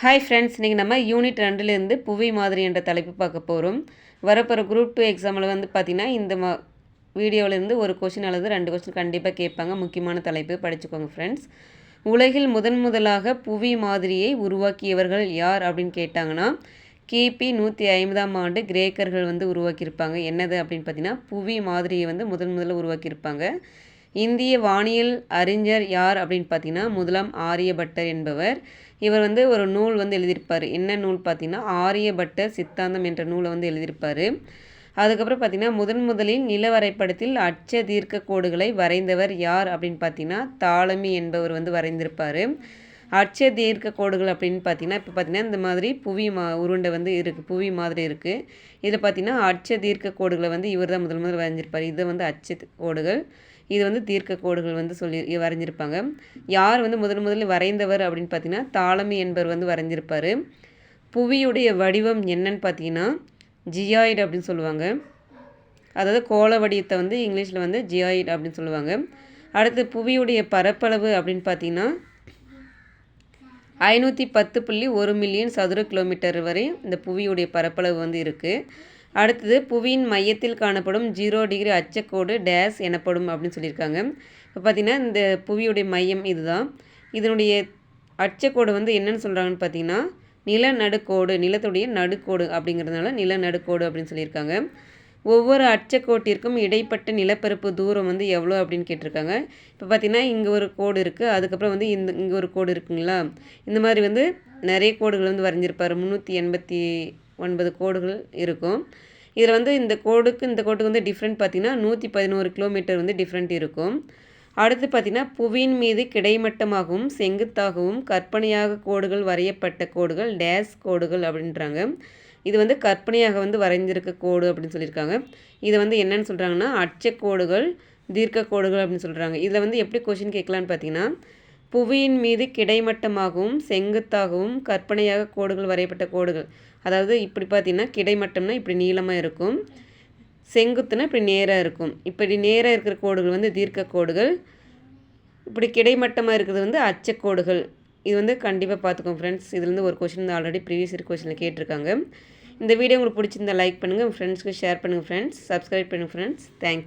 Hi friends இன்றைக்கி நம்ம unit ரெண்டுலேருந்து புவி மாதிரி என்ற தலைப்பு பார்க்க போகிறோம் வரப்போகிற குரூப் டூ எக்ஸாமில் வந்து பார்த்திங்கன்னா இந்த மா வீடியோவிலேருந்து ஒரு கொஷின் அல்லது ரெண்டு கொஷின் கண்டிப்பாக கேட்பாங்க. முக்கியமான தலைப்பு படிச்சுக்கோங்க ஃப்ரெண்ட்ஸ் உலகில் முதன் முதலாக புவி மாதிரியை உருவாக்கியவர்கள் யார் அப்படின்னு கேட்டாங்கன்னா கிபி நூற்றி ஐம்பதாம் ஆண்டு கிரேக்கர்கள் வந்து உருவாக்கியிருப்பாங்க. என்னது அப்படின்னு பார்த்தீங்கன்னா புவி மாதிரியை வந்து முதன் முதல்ல உருவாக்கியிருப்பாங்க. இந்திய வானியல் அறிஞர் யார் அப்படின்னு பார்த்தீங்கன்னா முதலாம் ஆரியபட்டர் என்பவர். இவர் வந்து ஒரு நூல் வந்து எழுதியிருப்பார். என்ன நூல் பார்த்தீங்கன்னா ஆரியபட்டர் சித்தாந்தம் என்ற நூலை வந்து எழுதியிருப்பார். அதுக்கப்புறம் பார்த்திங்கன்னா முதன் முதலில் நில வரைபடத்தில் அச்ச தீர்க்க கோடுகளை வரைந்தவர் யார் அப்படின்னு பார்த்தீங்கன்னா தாளமி என்பவர் வந்து வரைந்திருப்பார். அச்ச தீர்க்க கோடுகள் அப்படின்னு பார்த்தீங்கன்னா இப்போ பார்த்தீங்கன்னா இந்த மாதிரி புவி மா உருண்டை வந்து இருக்குது புவி மாதிரி இருக்குது இதில் பார்த்தீங்கன்னா அச்ச தீர்க்க கோடுகளை வந்து இவர் தான் முதல் முதல் வரைஞ்சிருப்பார். இது வந்து அச்ச கோடுகள் இது வந்து தீர்க்க கோடுகள் வந்து சொல்லி வரைஞ்சிருப்பாங்க. யார் வந்து முதன் முதலில் வரைந்தவர் அப்படின்னு பார்த்தீங்கன்னா தாளமி என்பவர் வந்து வரைஞ்சிருப்பார். புவியுடைய வடிவம் என்னன்னு பார்த்தீங்கன்னா ஜியாய்டு அப்படின்னு சொல்லுவாங்க. அதாவது கோல வடிவத்தை வந்து இங்கிலீஷில் வந்து ஜியாய்டு அப்படின்னு சொல்லுவாங்க. அடுத்து புவியுடைய பரப்பளவு அப்படின்னு பார்த்தீங்கன்னா ஐநூற்றி பத்து புள்ளி ஒரு மில்லியன் சதுர கிலோமீட்டர் வரை இந்த புவியுடைய பரப்பளவு வந்து இருக்குது அடுத்தது புவியின் மையத்தில் காணப்படும் ஜீரோ டிகிரி அச்சக்கோடு டேஸ் எனப்படும் அப்படின்னு சொல்லியிருக்காங்க. இப்போ பார்த்திங்கன்னா இந்த புவியுடைய மையம் இதுதான். இதனுடைய அச்சக்கோடு வந்து என்னென்னு சொல்கிறாங்கன்னு பார்த்தீங்கன்னா நிலநடுக்கோடு நிலத்துடைய நடுக்கோடு அப்படிங்கிறதுனால நிலநடுக்கோடு அப்படின்னு சொல்லியிருக்காங்க. ஒவ்வொரு அச்சக்கோட்டிற்கும் இடைப்பட்ட நிலப்பரப்பு தூரம் வந்து எவ்வளோ அப்படின்னு கேட்டிருக்காங்க. இப்போ பார்த்திங்கன்னா இங்கே ஒரு கோடு இருக்குது அதுக்கப்புறம் வந்து இந்த இங்கே ஒரு கோடு இருக்குங்களா? இந்த மாதிரி வந்து நிறைய கோடுகள் வந்து வரைஞ்சிருப்பார். முந்நூற்றி எண்பத்தி ஒன்பது கோடுகள் இருக்கும். இதில் வந்து இந்த கோடுக்கு இந்த கோடுக்கு வந்து டிஃப்ரெண்ட் பார்த்திங்கன்னா நூற்றி பதினோரு கிலோமீட்டர் வந்து டிஃப்ரெண்ட் இருக்கும். அடுத்து பார்த்திங்கன்னா புவியின் மீது கிடைமட்டமாகவும் செங்குத்தாகவும் கற்பனையாக கோடுகள் வரையப்பட்ட கோடுகள் டேஸ் கோடுகள் அப்படின்றாங்க. இது வந்து கற்பனையாக வந்து வரைஞ்சிருக்க கோடு அப்படின்னு சொல்லியிருக்காங்க. இதை வந்து என்னென்னு சொல்கிறாங்கன்னா அச்சக்கோடுகள் தீர்க்க கோடுகள் அப்படின்னு சொல்கிறாங்க இதில் வந்து எப்படி கொஷின் கேட்கலான்னு பார்த்தீங்கன்னா புவியின் மீது கிடைமட்டமாகவும் செங்குத்தாகவும் கற்பனையாக கோடுகள் வரையப்பட்ட கோடுகள். அதாவது இப்படி பார்த்தீங்கன்னா கிடைமட்டம்னா இப்படி நீளமாக இருக்கும். செங்குத்துனா இப்படி நேராக இருக்கும். இப்படி நேராக இருக்கிற கோடுகள் வந்து தீர்க்க கோடுகள். இப்படி கிடைமட்டமாக இருக்கிறது வந்து அச்சக்கோடுகள் இது வந்து கண்டிப்பாக பார்த்துக்கோங்க ஃப்ரெண்ட்ஸ் இதுலேருந்து ஒரு கொஷின் ஆல்ரெடி ப்ரீவியஸ் இயர் கொஷனில் கேட்டிருக்காங்க. இந்த வீடியோ உங்களுக்கு பிடிச்சிருந்தா லைக் பண்ணுங்கள் ஃப்ரெண்ட்ஸ்க்கு ஷேர் பண்ணுங்கள் ஃப்ரெண்ட்ஸ் சப்ஸ்கிரைப் பண்ணுங்கள் ஃப்ரெண்ட்ஸ் தேங்க்